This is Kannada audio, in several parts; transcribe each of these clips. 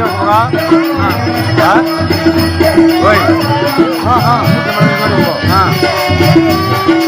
aja pura ha oi ha ha mutamani mari ha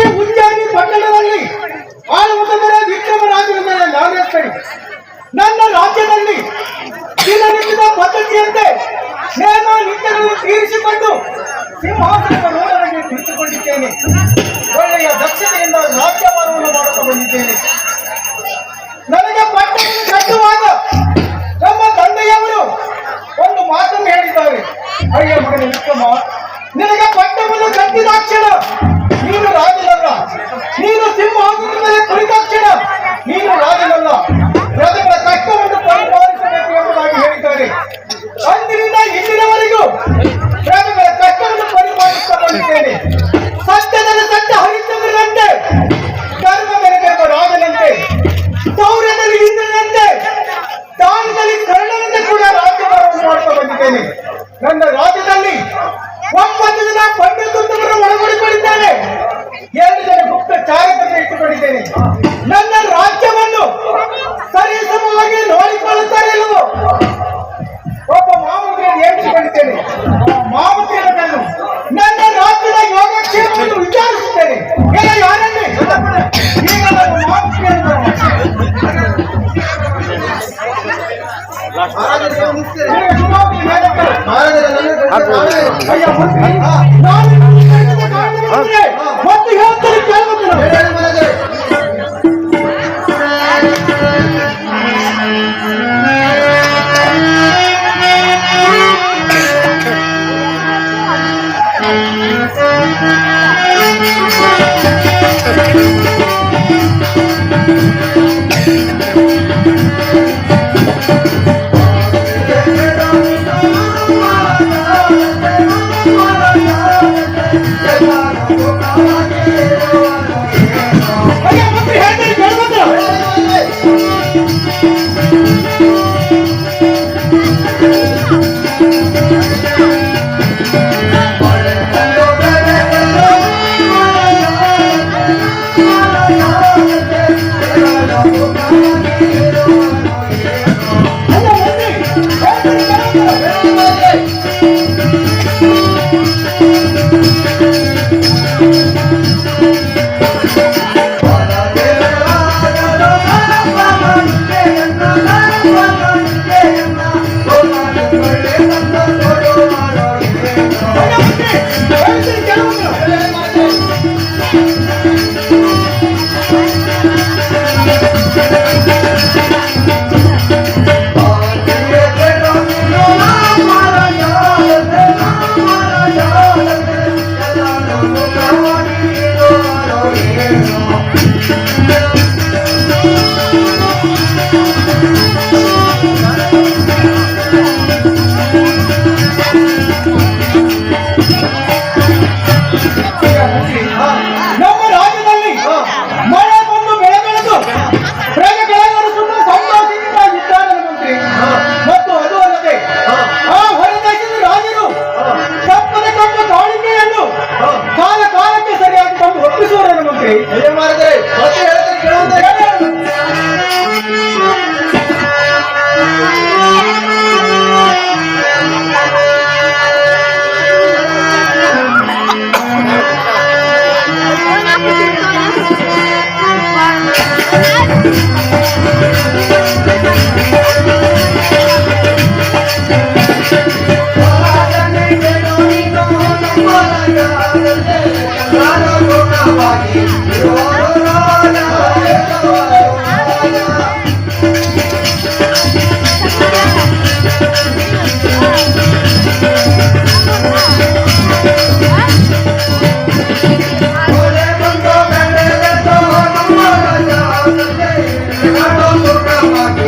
ಈ ಮುಂಜಾನೆ ಪಟ್ಟಣದಲ್ಲಿ ಆಳುವುದರ ಮೇಲೆ ನಾಗೇಶ್ವರಿ. ನನ್ನ ರಾಜ್ಯದಲ್ಲಿ ದಿನನಿತ್ಯದ ಪದ್ಧತಿಯಂತೆ ನೇಮ ನಿತ್ಯಗಳನ್ನು ತೀರಿಸಿಕೊಂಡು ಸಿಂಹಾಸನದ ರೋಡರಿಗೆ ಕುಳಿತುಕೊಂಡಿದ್ದೇನೆ ಒಳ್ಳೆಯ ದಕ್ಷತೆಯಿಂದ ರಾಜ್ಯಭಾರವನ್ನು ಮಾಡುತ್ತಾ ಬಂದಿದ್ದೇನೆ. ನನಗೆ ಪಟ್ಟಣ ಕಟ್ಟುವಾಗ ನಮ್ಮ ತಂದೆಯವರು ಒಂದು ಮಾತನ್ನು ಹೇಳಿದ್ದಾರೆ. ಅಯ್ಯ ಮಗನ ವಿಕ್ರಮ, ನಿನಗೆ ಪಟ್ಟವನ್ನು ಕಟ್ಟಿದಾಕ್ಷಣ ಸಿಂಹ ಆಗುವುದರ ಮೇಲೆ ಕೊಡಿ Oh,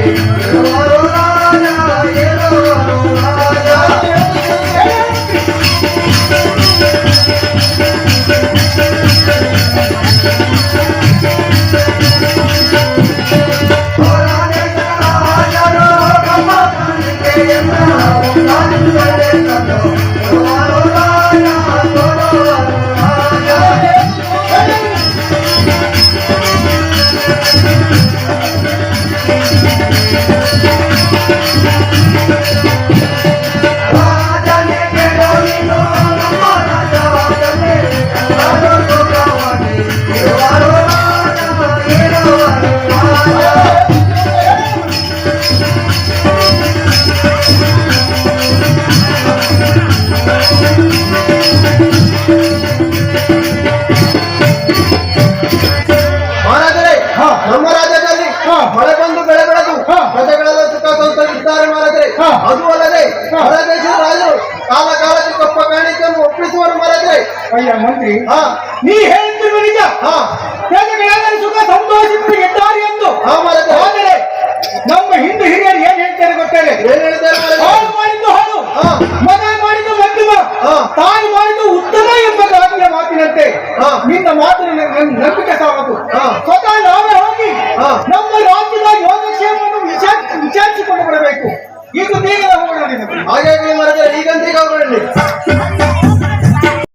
Thank you. ಪ್ರಜೆಗಳೆಲ್ಲರೂ ಸುಖ ಸಂತೋಷಕ್ಕೆ ಇದ್ದಾರೆ ಎಂದು. ಆದರೆ ನಮ್ಮ ಹಿಂದೂ ಹಿರಿಯರು ಏನ್ ಹೇಳ್ತಾರೆ ಗೊತ್ತೇನೆ? ಹಾಳು ಮಾಡಿದ್ದು ಹಾಳು. ಹಾ. ಮಗ ಮಾಡಿದ್ದು ಮಧ್ಯಮ. ತಾನು ಮಾಡಿದ್ದು ಉತ್ತಮ ಎಂಬ